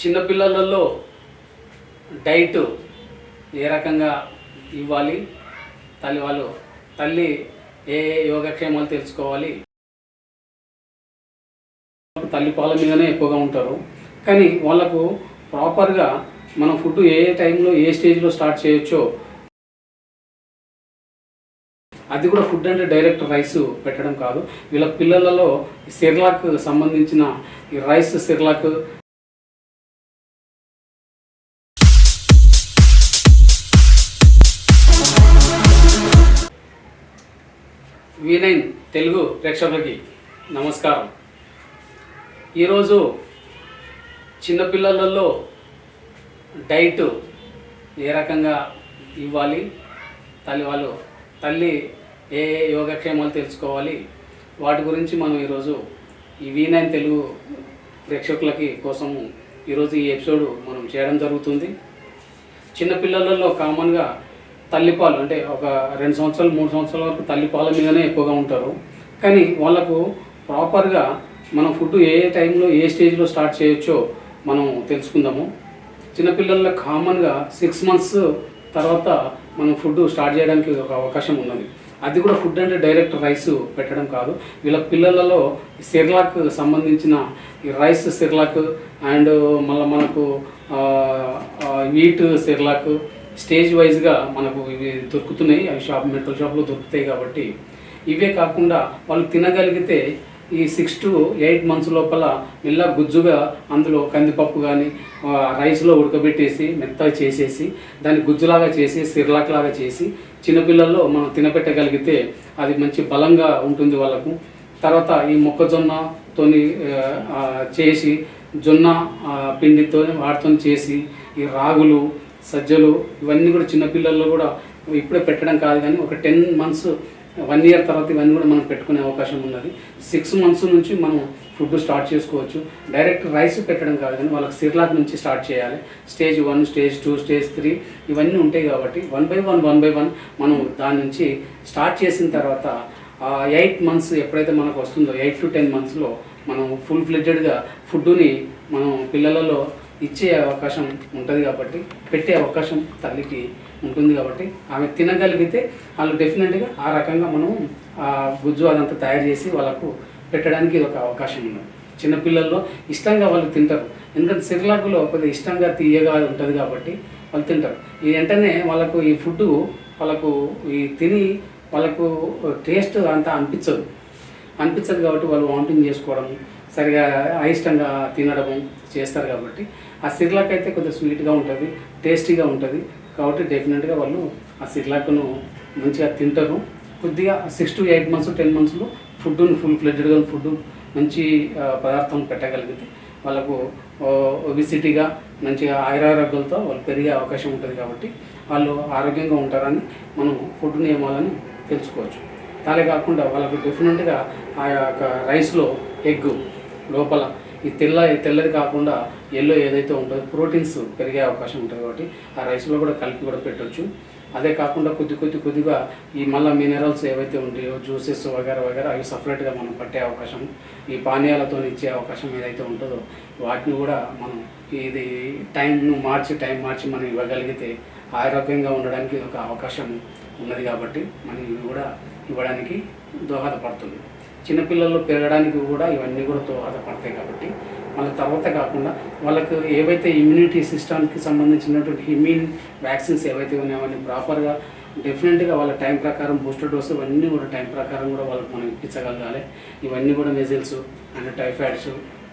చిన్నపిల్లలలో diet ఏ రకంగా ఇవ్వాలి? తల్లి వాళ్ళు తల్లి ఏ ఏ యోగక్షేమాలు తెలుసుకోవాలి? తల్లి పాల మీదనే ఎక్కువగా ఉంటారు. కానీ వాళ్ళకు ప్రాపర్గా మనం ఫుడ్ ఏ టైంలో ఏ స్టేజ్లో స్టార్ట్ చేయొచ్చో అది కూడా ఫుడ్ అంటే డైరెక్ట్ రైస్ పెట్టడం కాదు. వీళ్ళ పిల్లలలో సిర్లాక్ సంబంధించిన ఈ rice Cerelac V nine Telugu ప్రేక్షకులకి నమస్కారం. ఈరోజు చిన్నపిల్లలలో డైట్ ఏ రకంగా ఇవ్వాలి? తల్లి వాళ్ళు తల్లి ఏ ఏ యోగక్షేమాలు తెలుసుకోవాలి? వాటి గురించి మనం ఈరోజు ఈ వి నైన్ తెలుగు ప్రేక్షకులకి కోసము ఈరోజు ఈ ఎపిసోడ్ మనం చేయడం జరుగుతుంది. చిన్నపిల్లలలో కామన్గా తల్లిపాలు అంటే ఒక రెండు సంవత్సరాలు మూడు సంవత్సరాల వరకు తల్లిపాల మీదనే ఎక్కువగా ఉంటారు. కానీ వాళ్ళకు ప్రాపర్గా మనం ఫుడ్ ఏ టైంలో ఏ స్టేజ్లో స్టార్ట్ చేయొచ్చో మనం తెలుసుకుందాము. చిన్నపిల్లల్లో కామన్గా సిక్స్ మంత్స్ తర్వాత మనం ఫుడ్ స్టార్ట్ చేయడానికి ఒక అవకాశం ఉన్నది. అది కూడా ఫుడ్ అంటే డైరెక్ట్ రైస్ పెట్టడం కాదు. వీళ్ళ పిల్లలలో సిర్లాక్ సంబంధించిన ఈ రైస్ సిర్లాక్ అండ్ మళ్ళీ మనకు వీట్ సిర్లాక్ స్టేజ్ వైజ్గా మనకు ఇవి దొరుకుతున్నాయి. అవి షాప్ మెడికల్ షాప్లో దొరుకుతాయి కాబట్టి ఇవే కాకుండా వాళ్ళు తినగలిగితే ఈ సిక్స్ టు ఎయిట్ మంత్స్ లోపల మెల్ల గుజ్జుగా అందులో కందిపప్పు కానీ రైస్లో ఉడకబెట్టేసి మెత్తగా చేసేసి దాన్ని గుజ్జులాగా చేసి సిర్లాక్ లాగా చేసి చిన్నపిల్లల్లో మనం తినపెట్టగలిగితే అది మంచి బలంగా ఉంటుంది వాళ్ళకు. తర్వాత ఈ మొక్కజొన్నతోని చేసి జొన్న పిండితో వాటితో చేసి ఈ రాగులు సజ్జలు ఇవన్నీ కూడా చిన్నపిల్లల్లో కూడా ఇప్పుడే పెట్టడం కాదు కానీ ఒక టెన్ మంత్స్ వన్ ఇయర్ తర్వాత ఇవన్నీ కూడా మనం పెట్టుకునే అవకాశం ఉన్నది. సిక్స్ మంత్స్ నుంచి మనం ఫుడ్ స్టార్ట్ చేసుకోవచ్చు. డైరెక్ట్ రైస్ పెట్టడం కాదు కానీ వాళ్ళకి సిర్లాక్ నుంచి స్టార్ట్ చేయాలి. Stage one stage two stage three ఇవన్నీ ఉంటాయి కాబట్టి one by one one by one మనం దాని నుంచి స్టార్ట్ చేసిన తర్వాత ఎయిట్ మంత్స్ ఎప్పుడైతే మనకు వస్తుందో ఎయిట్ టు టెన్ మంత్స్లో మనం ఫుల్ ఫ్లెడ్జెడ్గా ఫుడ్ని మనం పిల్లలలో ఇచ్చే అవకాశం ఉంటుంది కాబట్టి పెట్టే అవకాశం తల్లికి ఉంటుంది కాబట్టి ఆమె తినగలిగితే వాళ్ళు డెఫినెట్గా ఆ రకంగా మనం ఆ గుజ్జు అదంతా తయారు చేసి వాళ్ళకు పెట్టడానికి ఇది ఒక అవకాశం ఉన్నది. చిన్నపిల్లల్లో ఇష్టంగా వాళ్ళు తింటారు. ఎందుకంటే సిర్లాకులో కొద్దిగా ఇష్టంగా తీయగా ఉంటుంది కాబట్టి వాళ్ళు తింటారు. ఈ వెంటనే వాళ్ళకు ఈ ఫుడ్ వాళ్ళకు ఈ తిని వాళ్ళకు టేస్ట్ అంతా అనిపించదు. అనిపించదు కాబట్టి వాళ్ళు వామిటింగ్ చేసుకోవడం సరిగా అయిష్టంగా తినడము చేస్తారు కాబట్టి ఆ సిర్లాక్ అయితే కొంచెం స్వీట్గా ఉంటుంది టేస్టీగా ఉంటుంది. కాబట్టి డెఫినెట్గా వాళ్ళు ఆ సిర్లాక్ను మంచిగా తింటారు. కొద్దిగా six to eight months ten మంత్స్లో ఫుడ్ను ఫుల్ ఫ్లెడ్గా ఫుడ్ మంచి పదార్థం పెట్టగలిగితే వాళ్ళకు ఒబిసిటీగా మంచిగా ఆయురారోగ్యాలతో వాళ్ళు పెరిగే అవకాశం ఉంటుంది కాబట్టి వాళ్ళు ఆరోగ్యంగా ఉంటారని మనం ఫుడ్ నియమాలను తెలుసుకోవచ్చు. అలాగే కాకుండా వాళ్ళకు డెఫినెట్గా ఆ యొక్క రైస్లో ఎగ్ లోపల ఈ తెల్ల తెల్లది కాకుండా ఎల్లో ఏదైతే ఉంటుందో ప్రోటీన్స్ పెరిగే అవకాశం ఉంటుంది కాబట్టి ఆ రైస్లో కూడా కలిపి కూడా పెట్టొచ్చు. అదే కాకుండా కొద్ది కొద్ది కొద్దిగా ఈ మళ్ళీ మినరల్స్ ఏవైతే ఉంటాయో జ్యూసెస్ వగేరా వగేరా అవి సపరేట్గా మనం పట్టే అవకాశం ఈ పానీయాలతో ఇచ్చే అవకాశం ఏదైతే ఉంటుందో వాటిని కూడా మనం ఇది టైంను మార్చి టైం మార్చి మనం ఇవ్వగలిగితే ఆరోగ్యంగా ఉండడానికి ఇది ఒక అవకాశం ఉన్నది కాబట్టి మనం ఇవి కూడా ఇవ్వడానికి దోహదపడుతుంది. చిన్నపిల్లల్లో పెరగడానికి కూడా ఇవన్నీ కూడా దోహదపడతాయి కాబట్టి మళ్ళీ తర్వాత కాకుండా వాళ్ళకు ఏవైతే ఇమ్యూనిటీ సిస్టమ్కి సంబంధించినటువంటి ఇమ్యూన్ వ్యాక్సిన్స్ ఏవైతే ఉన్నాయో అవన్నీ ప్రాపర్గా డెఫినెట్గా వాళ్ళ టైం ప్రకారం బూస్టర్ డోసు ఇవన్నీ కూడా టైం ప్రకారం కూడా వాళ్ళకి మనం ఇప్పించగలగాలి. ఇవన్నీ కూడా మెజిల్స్ అండ్ టైఫాయిడ్స్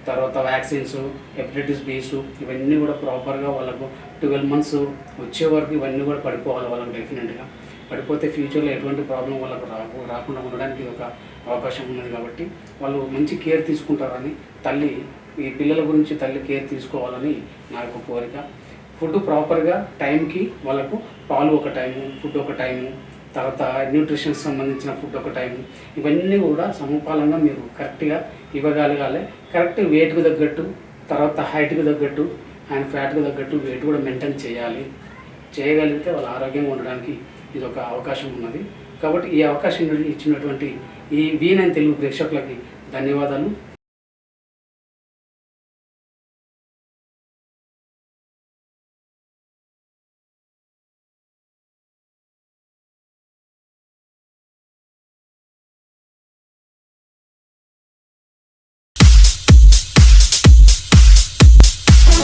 తర్వాత వ్యాక్సిన్స్ హెపటైటిస్ బీసు ఇవన్నీ కూడా ప్రాపర్గా వాళ్ళకు ట్వెల్వ్ మంత్స్ వచ్చే వరకు ఇవన్నీ కూడా పడిపోవాలి వాళ్ళకి డెఫినెట్గా పడిపోతే ఫ్యూచర్లో ఎటువంటి ప్రాబ్లం వాళ్ళకు రాకు రాకుండా ఉండడానికి ఒక అవకాశం ఉన్నది కాబట్టి వాళ్ళు మంచి కేర్ తీసుకుంటారని తల్లి ఈ పిల్లల గురించి తల్లి కేర్ తీసుకోవాలని నా యొక్క కోరిక. ఫుడ్ ప్రాపర్గా టైంకి వాళ్ళకు పాలు ఒక టైము ఫుడ్ ఒక టైము తర్వాత న్యూట్రిషన్స్ సంబంధించిన ఫుడ్ ఒక టైము ఇవన్నీ కూడా సమపాలంగా మీరు కరెక్ట్గా ఇవ్వగలగాలి. కరెక్ట్ వెయిట్కి తగ్గట్టు తర్వాత హైట్కి తగ్గట్టు అండ్ ఫ్యాట్కి తగ్గట్టు వెయిట్ కూడా మెయింటైన్ చేయాలి. చేయగలిగితే వాళ్ళు ఆరోగ్యంగా ఉండడానికి ఇది ఒక అవకాశం ఉన్నది. కాబట్టి ఈ అవకాశం ఇచ్చినటువంటి ఈ వీనైన్ తెలుగు ప్రేక్షకులకి ధన్యవాదాలు.